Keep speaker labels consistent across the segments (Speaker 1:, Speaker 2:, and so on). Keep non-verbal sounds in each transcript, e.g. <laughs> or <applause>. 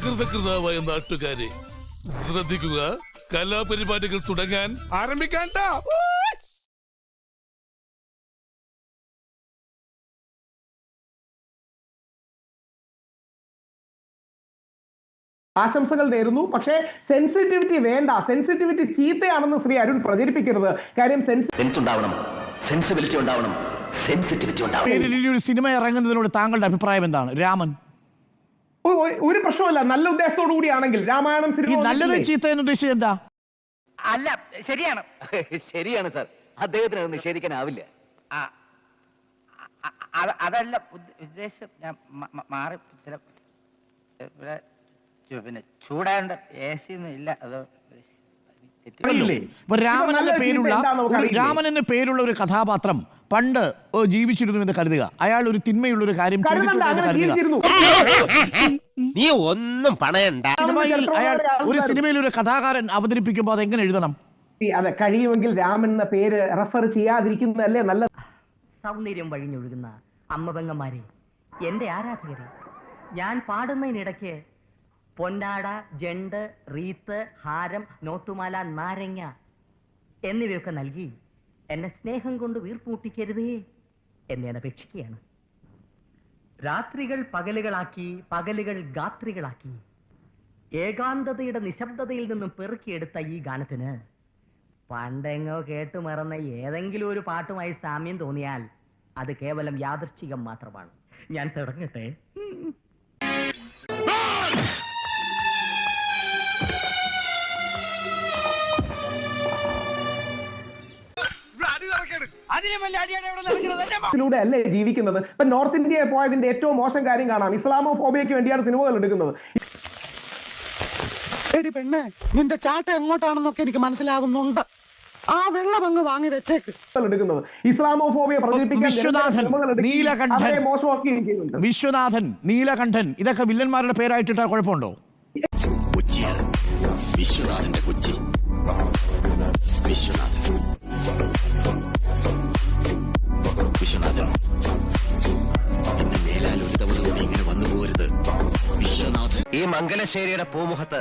Speaker 1: സൽകൃതാവായ നാട്ടുകാരെ ശ്രദ്ധിക്കുക. കലാപരിപാടികൾ തുടങ്ങാൻ ആരംഭിക്കാൻ.
Speaker 2: ആശംസകൾ നേരുന്നു. പക്ഷേ സെൻസിറ്റിവിറ്റി വേണ്ട. സെൻസിറ്റിവിറ്റി ചീത്തയാണെന്ന് ശ്രീ അരുൺ പ്രചരിപ്പിക്കരുത്. കാര്യം സെൻസ്
Speaker 3: സെൻസ് ഉണ്ടാവണം. സെൻസിബിലിറ്റി ഉണ്ടാവണം. സെൻസിറ്റിവിറ്റി ഉണ്ടാവണം.
Speaker 4: സിനിമ ഇറങ്ങുന്നതിനോട് താങ്കളുടെ അഭിപ്രായം എന്താണ്? രാമൻ.
Speaker 2: ഒരു പ്രശ്നമല്ല നല്ല ഉദ്ദേശത്തോടു കൂടിയാണെങ്കിൽ രാമായണം
Speaker 4: ഈ
Speaker 2: സിനിമ
Speaker 4: നല്ലത്? ചീത്ത എന്ന് ഉദ്ദേശിച്ചത് എന്താ?
Speaker 5: അല്ല ശരിയാണ്. <laughs>
Speaker 3: ശരിയാണ് സാർ. അദ്ദേഹത്തിന് അത് നിഷേധിക്കാനാവില്ല.
Speaker 5: ആ, അ- അ- അതല്ല ഉദ്ദ- ഉദ്ദേശം ഞാൻ മ- മ- മാറി ചില ഇവിടെ ചു- പിന്നെ ചൂടാണ്ട് എ സി ഒന്നും ഇല്ല. അത് തെറ്റി-
Speaker 2: അറിയില്ലേ?
Speaker 4: ഇപ്പൊ രാമൻ എന്ന പേരുള്ള ഒരു രാമൻ എന്ന പേരുള്ള ഒരു കഥാപാത്രം പണ്ട് ഓ, ജീവിച്ചിരുന്നു എന്ന് കരുതുക. അയാൾ ഒരു തിന്മയുള്ള ഒരു കാര്യം ചോദിച്ചിട്ടുണ്ട് എന്ന് കരുതുക.
Speaker 6: നീ ഒന്നും പണയണ്ട.
Speaker 4: സിനിമയിൽ അയാൾ ഒരു. സിനിമയിൽ ഒരു കഥാകാരൻ അവതരിപ്പിക്കുമ്പോൾ അത് എങ്ങനെ എഴുതണം
Speaker 2: അതെ കഴിയുമെങ്കിൽ രാമൻ എന്ന പേര് റെഫർ ചെയ്യാതിരിക്കുന്നതല്ലേ നല്ല
Speaker 7: സൗന്ദര്യം വഴിഞ്ഞൊഴുകുന്ന അമ്മപെങ്ങന്മാരെ എന്റെ ആരാധകരെ ഞാൻ പാടുന്നതിനിടയ്ക്ക് പൊന്നാട ജണ്ട് റീത്ത് ഹാരം നോട്ടുമാല നാരങ്ങ എന്നിവയൊക്കെ നൽകി എന്നെ സ്നേഹം കൊണ്ട് വീർപ്പൂട്ടിക്കരുതേ ഞാൻ അപേക്ഷിക്കുകയാണ്. രാത്രികൾ പകലുകളാക്കി പകലുകൾ ഗാത്രികളാക്കി. ഏകാന്തതയുടെ നിശബ്ദതയിൽ നിന്നും പെറുക്കിയെടുത്ത ഈ ഗാനത്തിന് പണ്ടെങ്ങോ കേട്ടു മറന്ന ഏതെങ്കിലും ഒരു പാട്ടുമായി സാമ്യം തോന്നിയാൽ അത് കേവലം യാദൃശ്ചികം മാത്രമാണ്. ഞാൻ തുടങ്ങട്ടെ? ിലൂടെ
Speaker 2: അല്ലേ ജീവിക്കുന്നത്? ഇപ്പൊ നോർത്ത് ഇന്ത്യയെ പോയതിന്റെ ഏറ്റവും മോശം കാര്യം കാണാം. ഇസ്ലാമോ ഫോബിയയ്ക്ക് വേണ്ടിയാണ് സിനിമകൾ എടുക്കുന്നത്.
Speaker 8: എടി പെണ്ണെ നിന്റെ ചാട്ട എങ്ങോട്ടാണെന്നൊക്കെ എനിക്ക് മനസ്സിലാകുന്നുണ്ട് ആ വെള്ളം അങ്ങ് വാങ്ങി വെച്ചേക്ക്.
Speaker 2: എടുക്കുന്നത്. Islamophobia
Speaker 4: Viswanathan, Neelakandan.
Speaker 2: മോശമാക്കുകയും ചെയ്യുന്നുണ്ട്.
Speaker 4: വിശ്വനാഥൻ നീലകണ്ഠൻ ഇതൊക്കെ വില്ലന്മാരുടെ പേരായിട്ടിട്ടാ കുഴപ്പമുണ്ടോ?
Speaker 3: വിശ്വനാഥന്റെ കൊച്ചി. വിശ്വനാഥൻ. മംഗലശ്ശേരിയുടെ പൂമുഖത്ത്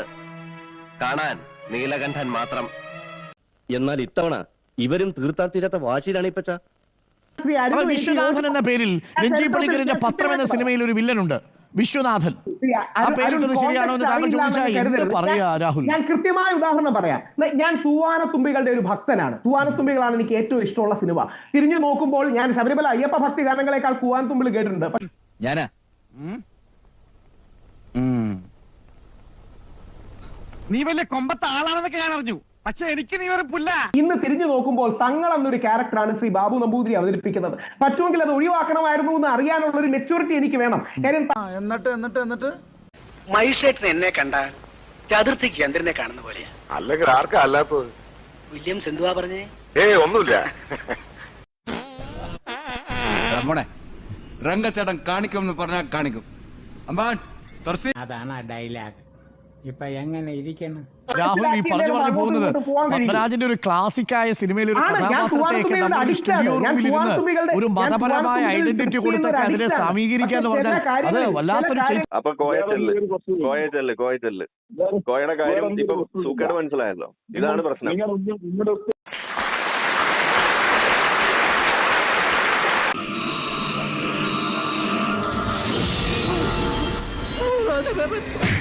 Speaker 3: കാണാൻ നീലകണ്ഠൻ മാത്രം.
Speaker 9: എന്നാൽ ഇത്തവണ ഇവരും തീർത്താൻ തീരാത്ത വാശിയിലാണ് ഇപ്പച്ച
Speaker 4: അവർ വിശ്വനാഥൻ എന്ന പേരിൽ രഞ്ജി പണിക്കറിന്റെ പത്രം എന്ന സിനിമയിൽ ഒരു വില്ലനുണ്ട്. വിശ്വനാഥൻ. ആ
Speaker 2: പേര്
Speaker 4: പേരിട്ടത് ശരിയാണോ എന്ന് താങ്കൾ ചോദിച്ചാൽ എന്ത് പറയാ രാഹുൽ?
Speaker 2: ഞാൻ കൃത്യമായ ഉദാഹരണം പറയാം. ഞാൻ തൂവാനത്തുമ്പികളുടെ ഒരു ഭക്തനാണ്. തൂവാനത്തുമ്പികളാണ് എനിക്ക് ഏറ്റവും ഇഷ്ടമുള്ള സിനിമ. തിരിഞ്ഞു നോക്കുമ്പോൾ ഞാൻ ശബരിമല അയ്യപ്പ ഭക്തി ഗാനങ്ങളെക്കാൾ തൂവാനത്തുമ്പിൽ കേട്ടിട്ടുണ്ട്.
Speaker 9: ഞാനാ?
Speaker 8: നീ വലിയ കൊമ്പത്തെ ആളാണെന്നൊക്കെ ഞാൻ അറിഞ്ഞു. പക്ഷെ എനിക്ക് നീ ഒരു പുല്ല.
Speaker 2: ഇന്ന് തിരിഞ്ഞു നോക്കുമ്പോൾ തങ്ങൾ എന്നൊരു ക്യാരക്ടറാണ് ശ്രീ ബാബു നമ്പൂതിരി അവതരിപ്പിക്കുന്നത്. പറ്റുമെങ്കിൽ അത് ഒഴിവാക്കണമായിരുന്നു എന്ന് അറിയാനുള്ള ഒരു മെച്ചൂരിറ്റി എനിക്ക് വേണം. കാര്യം
Speaker 6: എന്നിട്ട് എന്നിട്ട് എന്നിട്ട്?
Speaker 10: മജിസ്ട്രേറ്റിന് എന്നെ കണ്ട ചതുർത്ഥിക്ക് ചന്ദ്രനെ കാണുന്ന പോലെയാ.
Speaker 11: അല്ലെങ്കിൽ ആർക്കാ അല്ലാത്തത്?
Speaker 10: വില്യംസ് എന്തുവാ പറഞ്ഞേ?
Speaker 11: ഏ ഒന്നുമില്ല.
Speaker 6: മോനെ രംഗച്ചേട്ടൻ കാണിക്കും എന്ന് പറഞ്ഞാൽ കാണിക്കും. അമ്പാൻ
Speaker 8: അതാണ് ആ ഡയലോഗ് ഇപ്പൊ എങ്ങനെ ഇരിക്കണം?
Speaker 4: രാഹുൽ ഈ പറഞ്ഞു പറഞ്ഞു പോകുന്നത് പത്മരാജന്റെ ഒരു ക്ലാസിക്കായ സിനിമയിൽ ഒരു കഥാപാത്രത്തെയൊക്കെ നമ്മൾ സ്റ്റുഡിയോയിൽ ഇരുന്ന് ഒരു മതപരമായ ഐഡന്റിറ്റി കൊടുത്തൊക്കെ അതിനെ സമീകരിക്കുക എന്ന് പറഞ്ഞാൽ അത് വല്ലാത്തൊരു
Speaker 12: അപ്പൊ കോയച്ചൽ കോയച്ചൽ കോയച്ചൽ കാര്യം ഇപ്പൊ സൂക്കേട് മനസ്സിലായല്ലോ. ഇതാണ് പ്രശ്നം. Thank.